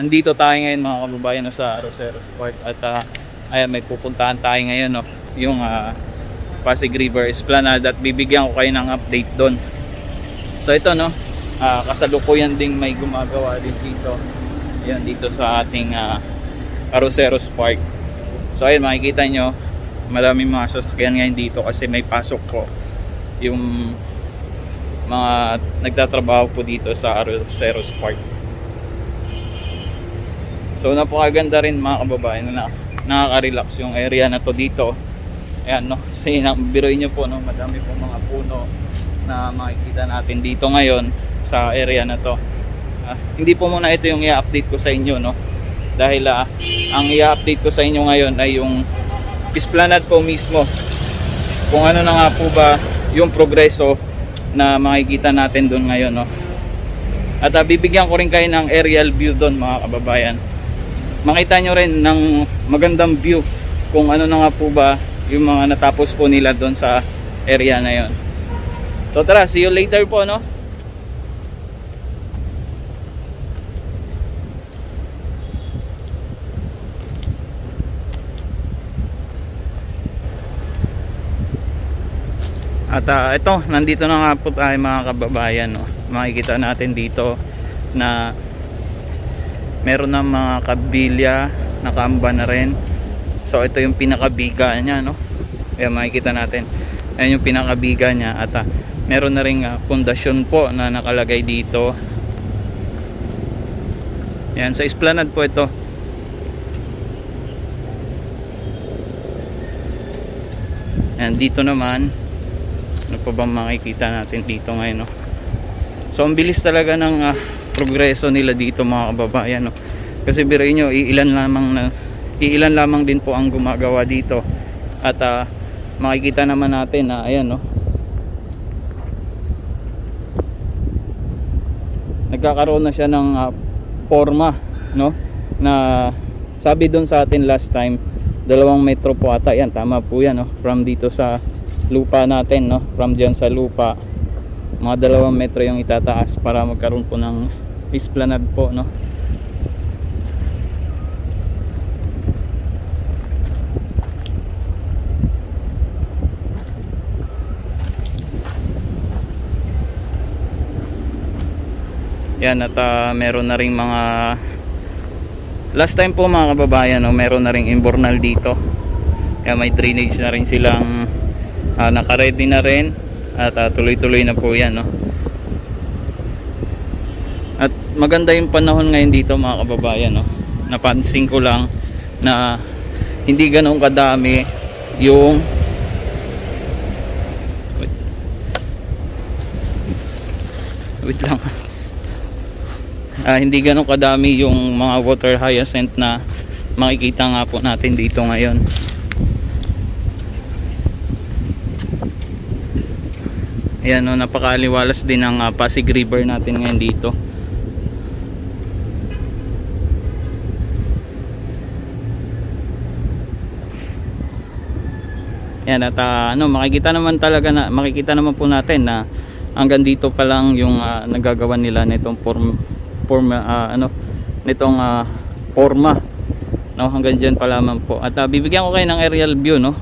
nandito tayo ngayon mga kababayan sa Roseros Park at ah, ayan may pupuntahan tayo ngayon no, yung ah, Pasig River Esplanade at bibigyan ko kayo ng update doon. So ito no, ah, kasalukuyan ding may gumagawa din dito. Ayan dito sa ating ah, Roseros Park. So ayun makikita nyo, maraming mga sasakyan ngayon dito kasi may pasok ko yung mga nagtatrabaho po dito sa Roseros Park. So napakaganda rin mga kababayan na nakaka-relax yung area na to dito. Ayan no, kasi biroy nyo po no, madami po mga puno na makikita natin dito ngayon sa area na to. Ah, hindi po muna ito yung i-update ko sa inyo no. Dahil ah, ang i-update ko sa inyo ngayon ay yung Esplanade po mismo. Kung ano na nga po ba yung progreso na makikita natin doon ngayon no. At ah, bibigyan ko rin kayo ng aerial view doon mga kababayan makita nyo rin ng magandang view kung ano na nga po ba yung mga natapos po nila doon sa area na yon. So tara, see you later po no. At ah, ito, nandito na nga po tayo mga kababayan no. Makikita natin dito na meron ng mga kabilya nakaamba na rin. So ito yung pinakabiga niya no? Kaya makikita natin. Ayan yung pinakabiga niya. At ah, meron na rin ah, pundasyon po na nakalagay dito. Yan sa esplanade po ito. Yan dito naman. Ano pa bang makikita natin dito ngayon no? So ang bilis talaga ng ah, progreso nila dito mga kababayan no? kasi biruin nyo iilan lamang na iilan lamang din po ang gumagawa dito. At ah, makikita naman natin na ayan no? Nagkakaroon na siya ng ah, forma no? Na sabi doon sa atin last time dalawang metro po ata. Yan tama po yan no? From dito sa lupa natin no? From dyan sa lupa. Mga dalawang metro yung itataas para magkaroon po ng esplanade po no? Yan at ah, meron na ring mga last time po mga kababayan no, meron na ring imbornal dito. Kaya may drainage na rin silang uh, nakaready na rin at ah, tuloy-tuloy na po yan no maganda yung panahon ngayon dito mga kababayan no? Napansin ko lang na hindi ganoon kadami yung wait, wait lang. Ah, hindi ganoon kadami yung mga water hyacinth na makikita nga po natin dito ngayon. Ayan no, napakaliwalas din ang ah, Pasig River natin ngayon dito. Ayan at ah, ano, makikita naman talaga na makikita naman po natin na hanggang dito pa lang yung ah, nagagawa nila nitong form forma ah, ano nitong ah, forma no hanggang diyan pa lamang po. At ah, bibigyan ko kayo ng aerial view no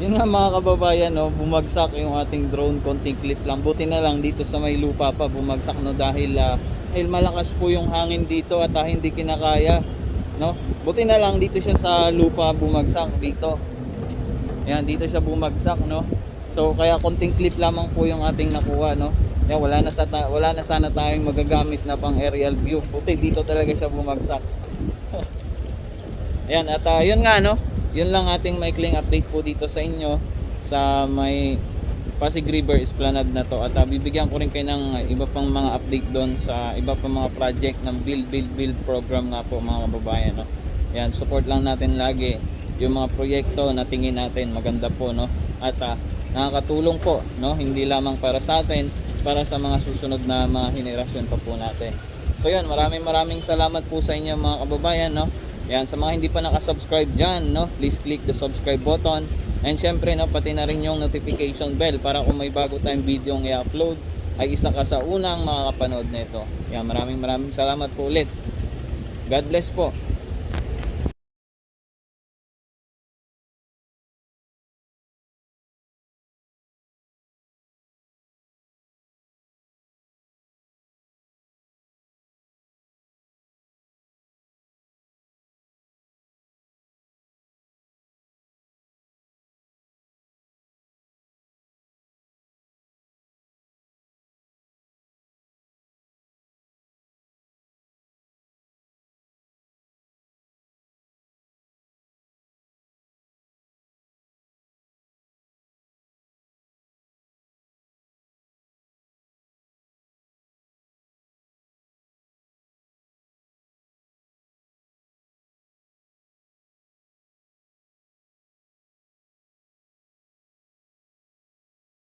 Yun nga mga kababayan, no, bumagsak yung ating drone, konting clip lang. Buti na lang dito sa may lupa pa bumagsak no dahil ah, dahil malakas po yung hangin dito at ah, hindi kinakaya, no? Buti na lang dito siya sa lupa bumagsak dito. Yan, dito siya bumagsak, no? So kaya konting clip lamang po yung ating nakuha, no? Yan, wala na sa wala na sana tayong magagamit na pang aerial view. Buti dito talaga siya bumagsak. Ayan, at ah, yun nga no, yun lang ating maikling update po dito sa inyo sa may Pasig River Esplanade na to at ah, bibigyan ko rin kayo ng iba pang mga update doon sa iba pang mga project ng Build Build Build program nga po mga kababayan no. Ayan, support lang natin lagi yung mga proyekto na tingin natin maganda po no at ah, nakakatulong po no hindi lamang para sa atin para sa mga susunod na mga henerasyon pa po natin. So yun, maraming maraming salamat po sa inyo mga kababayan no. Yan, sa mga hindi pa nakasubscribe dyan, no, please click the subscribe button. And syempre, no, pati na rin yung notification bell para kung may bago tayong video i-upload, ay isa ka sa unang makakapanood nito. Yan, maraming maraming salamat po ulit. God bless po.